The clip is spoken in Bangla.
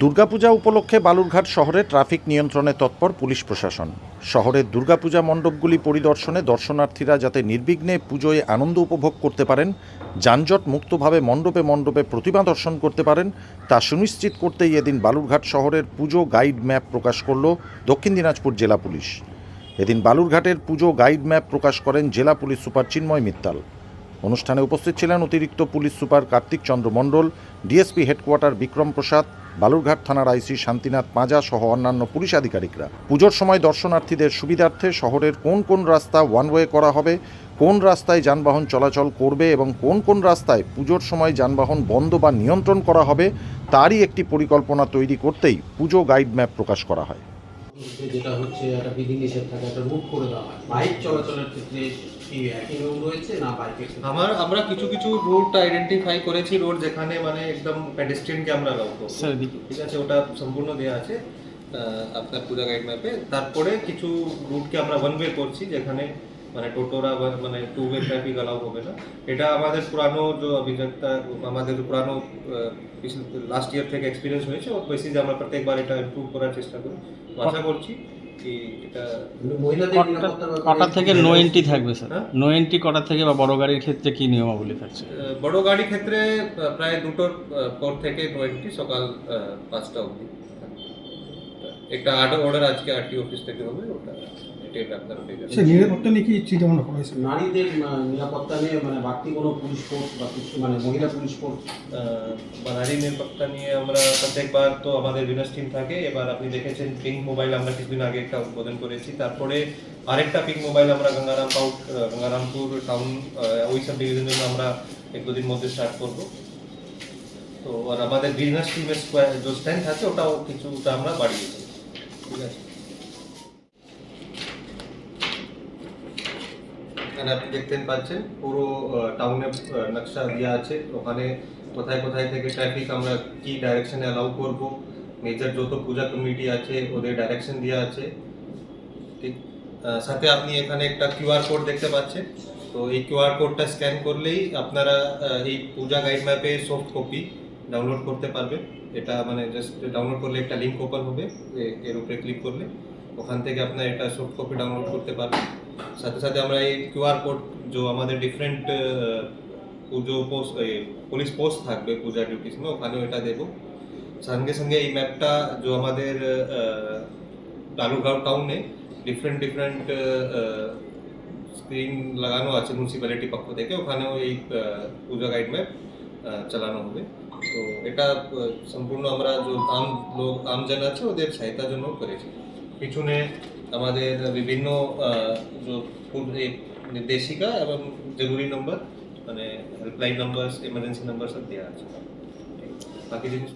দুর্গাপূজা উপলক্ষে বালুরঘাট শহরে ট্রাফিক নিয়ন্ত্রণে তৎপর পুলিশ প্রশাসন। শহরের দুর্গাপূজা মণ্ডপগুলি পরিদর্শনে দর্শনার্থীরা যাতে নির্বিঘ্নে পুজোয় আনন্দ উপভোগ করতে পারেন, যানজট মুক্তভাবে মণ্ডপে মণ্ডপে প্রতিমা দর্শন করতে পারেন, তা সুনিশ্চিত করতেই এদিন বালুরঘাট শহরের পুজো গাইড ম্যাপ প্রকাশ করল দক্ষিণ দিনাজপুর জেলা পুলিশ। এদিন বালুরঘাটের পুজো গাইড ম্যাপ প্রকাশ করেন জেলা পুলিশ সুপার চিন্ময় মিত্তাল। অনুষ্ঠানে উপস্থিত ছিলেন অতিরিক্ত police super Kartik Chandra Mondal, DSP headquarter Bikram Prasad, Balurghat থানার আইসি শান্তিনাথ পাঁজা সহ অন্যান্য পুলিশ আধিকারিকরা। পুজোর সময় দর্শনার্থীদের সুবিধার্থে শহরের কোন কোন রাস্তা ওয়ান ওয়ে করা হবে, কোন রাস্তায় যানবাহন চলাচল করবে এবং কোন কোন রাস্তায় পুজোর সময় যানবাহন বন্ধ বা নিয়ন্ত্রণ করা হবে, তারই একটি পরিকল্পনা তৈরি করতেই পুজো গাইড ম্যাপ প্রকাশ করা হয়। যেটা হচ্ছে একটা বিধিনিষেধ থাকে একটা রুট করে দেওয়া হয়। বাইক চলাচলের ক্ষেত্রে রয়েছে না বাইকের আমার আমরা কিছু কিছু রুট আইডেন্টিফাই করেছি রোড যেখানে মানে একদম আমরা অ্যালাউ করব। ঠিক আছে ওটা সম্পূর্ণ দেওয়া আছে আপনার পূজা গাইড ম্যাপে তারপরে কিছু রুটকে আমরা ওয়ান ওয়ে করছি যেখানে মানে টোটোরা মানে টু ওয়ে ট্রাফিক অ্যালাউ হবে না। এটা আমাদের পুরানো যে অভিযোগটা আমাদের পুরানো লাস্ট ইয়ার থেকে এক্সপিরিয়েন্স হয়েছে। ওর বেসিসে আমরা প্রত্যেকবার এটা ইমপ্রুভ করার চেষ্টা করি। আশা করছি কটা- থেকে নো এন্ট্রি থাকবে স্যার হ্যাঁ? নো এন্ট্রি কটা থেকে বা বড় গাড়ির ক্ষেত্রে কি নিয়মাবলী থাকছে? বড় গাড়ি ক্ষেত্রে প্রায় দুটোর পর থেকে টোয়েন্টি সকাল পাঁচটা অবধি। একটা আর্ডার অর্ডার আজকে আরটি অফিস থেকে হবে ওটা সে নিরাপত্তা নিয়ে কি চিন্তা করা হয়েছে? নারীদের নিরাপত্তা নিয়ে মানে বাড়তি কোনো পুলিশ ফোর্স বা কিছু মানে মহিলা পুলিশ ফোর্স বা নারী নিরাপত্তা নিয়ে আমরা প্রত্যেকবার তো আমাদের বিনাশ টিম থাকে। এবার আপনি দেখেছেন পিঙ্ক মোবাইল আমরা কিছুদিন আগে একটা উদ্বোধন করেছি। তারপরে আরেকটা পিঙ্ক মোবাইল আমরা গঙ্গারাম পাউট গঙ্গারামপুর টাউন ওই সব ডিভিশনের জন্য আমরা এক দুদিন মধ্যে স্টার্ট করব। তো আর আমাদের বিজনেস টিমের যে স্ট্রেংথ আছে ওটাও কিছুটা আমরা বাড়িয়েছি এখানে আপনি দেখতে পাচ্ছেন, পুরো টাউনে নকশা দেওয়া আছে। ওখানে কোথায় কোথায় থেকে ট্রাফিক আমরা কি ডাইরেকশনে অ্যালাউ করব মেজর যত পূজা কমিটি আছে, ওদের ডাইরেকশন দেওয়া আছে। ঠিক সাথে আপনি এখানে একটা কিউআর কোড দেখতে পাচ্ছেন। তো এই কিউআর কোডটা স্ক্যান করলেই আপনারা এই পূজা গাইড ম্যাপে সফট কপি ডাউনলোড করতে পারবেন এটা মানে জাস্ট ডাউনলোড করলে একটা লিঙ্ক ওপেন হবে এর উপরে ক্লিক করলে। ওখান থেকে আপনার এটা সফট কপি ডাউনলোড করতে পারবেন সাথে সাথে আমরা এই কিউআর কোড যে আমাদের ডিফারেন্ট পুজো পোস্ট পুলিশ পোস্ট থাকবে, পূজা ডিউটিস ওখানেও এটা দেবো। সঙ্গে সঙ্গে এই ম্যাপটা যে আমাদের বালুরঘাট টাউনে ডিফারেন্ট ডিফারেন্ট স্ক্রিন লাগানো আছে মিউনিসিপ্যালিটি পক্ষ থেকে। ওখানেও এই পূজা গাইড ম্যাপ চালানো হবে। তো এটা সম্পূর্ণ আমরা যে আম লোক, আমজন আছে, ওদের সহায়তার জন্য করেছি। পিছনে আমাদের বিভিন্ন যে নির্দেশিকা এবং জরুরি নম্বর মানে হেল্পলাইন নম্বর এমার্জেন্সি নম্বর সব দেওয়া আছে। বাকি জিনিস